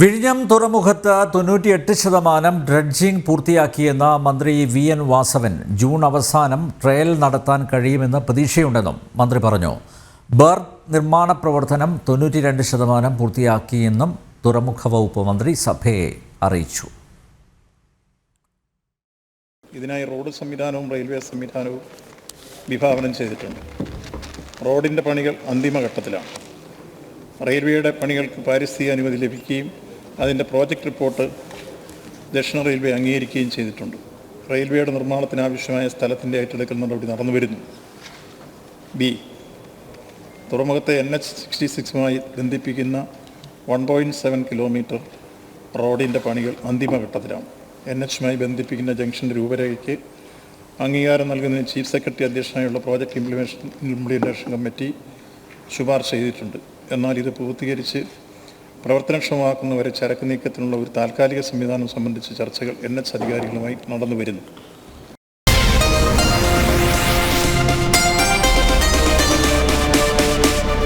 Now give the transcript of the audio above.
വിഴിഞ്ഞം തുറമുഖത്ത് തൊണ്ണൂറ്റിയെട്ട് ശതമാനം ഡ്രഡ്ജിംഗ് പൂർത്തിയാക്കിയെന്ന മന്ത്രി വി എൻ വാസവൻ ജൂൺ അവസാനം ട്രയൽ നടത്താൻ കഴിയുമെന്ന് പ്രതീക്ഷയുണ്ടെന്നും മന്ത്രി പറഞ്ഞു. ബർത്ത് നിർമ്മാണ പ്രവർത്തനം തൊണ്ണൂറ്റി രണ്ട് ശതമാനം പൂർത്തിയാക്കിയെന്നും തുറമുഖ വകുപ്പ് മന്ത്രി സഭയെ അറിയിച്ചു. ഇതിനായി റോഡ് സംവിധാനവും റെയിൽവേ സംവിധാനവും വിഭാവനം ചെയ്തിട്ടുണ്ട്. റോഡിന്റെ പണികൾ അന്തിമഘട്ടത്തിലാണ്. റെയിൽവേയുടെ പണികൾക്ക് പാരിസ്ഥിതിക അനുമതി ലഭിക്കുകയും അതിന്റെ പ്രോജക്റ്റ് റിപ്പോർട്ട് ദക്ഷിണ റെയിൽവേ അംഗീകരിക്കുകയും ചെയ്തിട്ടുണ്ട്. റെയിൽവേയുടെ നിർമ്മാണത്തിനാവശ്യമായ സ്ഥലത്തിന്റെ ഏറ്റെടുക്കൽ നടപടി നടന്നു വരുന്നു. ബി. തുറമുഖത്തെ എൻ എച്ച് സിക്സ്റ്റി സിക്സുമായി ബന്ധിപ്പിക്കുന്ന വൺ പോയിന്റ് സെവൻ കിലോമീറ്റർ റോഡിന്റെ പണികൾ അന്തിമഘട്ടത്തിലാണ്. എൻ എച്ചുമായി ബന്ധിപ്പിക്കുന്ന ജംഗ്ഷന്റെ രൂപരേഖയ്ക്ക് അംഗീകാരം നൽകുന്നതിന് ചീഫ് സെക്രട്ടറി അധ്യക്ഷനായുള്ള പ്രോജക്റ്റ് ഇംപ്ലിമേഷൻ ഇംപ്ലിമെന്റേഷൻ കമ്മിറ്റി ശുപാർശ ചെയ്തിട്ടുണ്ട്. എന്നാൽ ഇത് പൂർത്തീകരിച്ച് പ്രവർത്തനക്ഷമമാക്കുന്നവരെ ചരക്ക് നീക്കത്തിനുള്ള ഒരു താൽക്കാലിക സംവിധാനം സംബന്ധിച്ച ചർച്ചകൾ എൻ എച്ച് അധികാരികളുമായി നടന്നു വരുന്നു